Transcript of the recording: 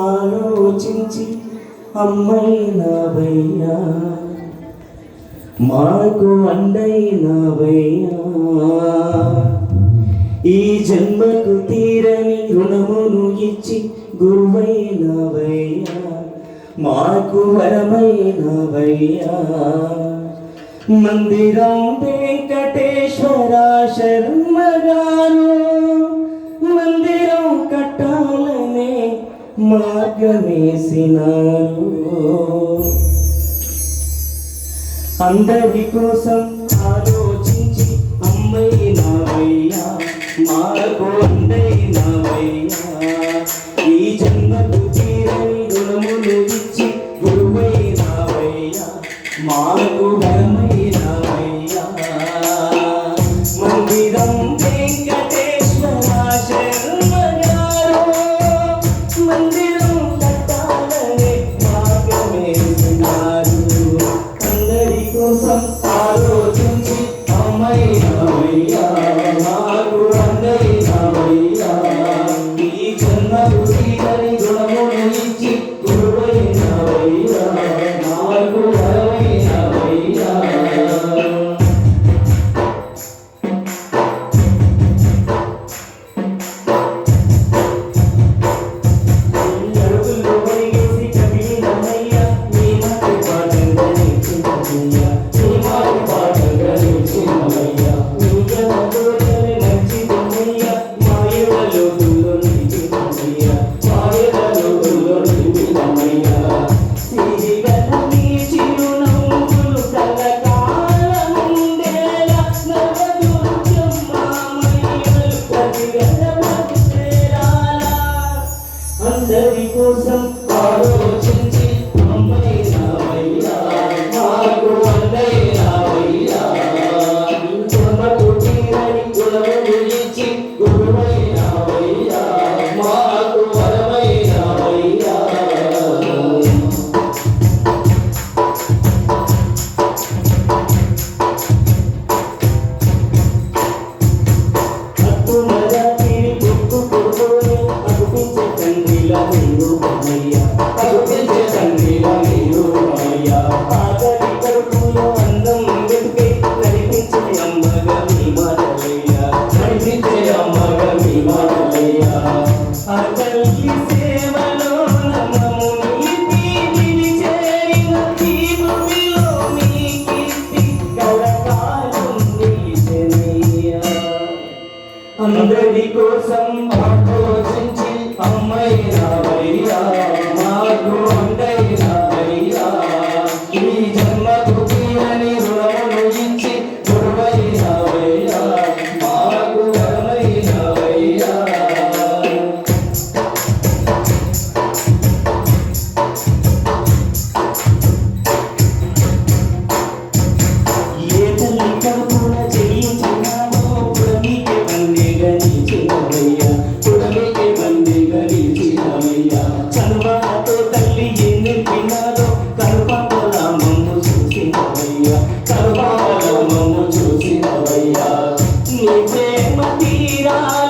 ఆలోచించి అమ్మైన అమ్మైనవయ్యా మాకు అండైన అండైనవయ్యా ఈ జన్మకు తీరని రుణమును ఇచ్చి గురువైన గురువైనవయ్యా మాకు వరమైన వరమైనవయ్యా మందిరం వెంకటేశ్వర శర్మగారు మార్గమేసినారు. అందరి కోసం ఆలోచించి అమ్మైనావయ్యా మాకు అందైనావయ్యా ఈ జన్మకు తీరని రుణములు ఇచ్చి గురువైనావయ్యా మాకు వరమైనావయ్యా మందిరం వెంకటే olho do అందరి కోసం que mentira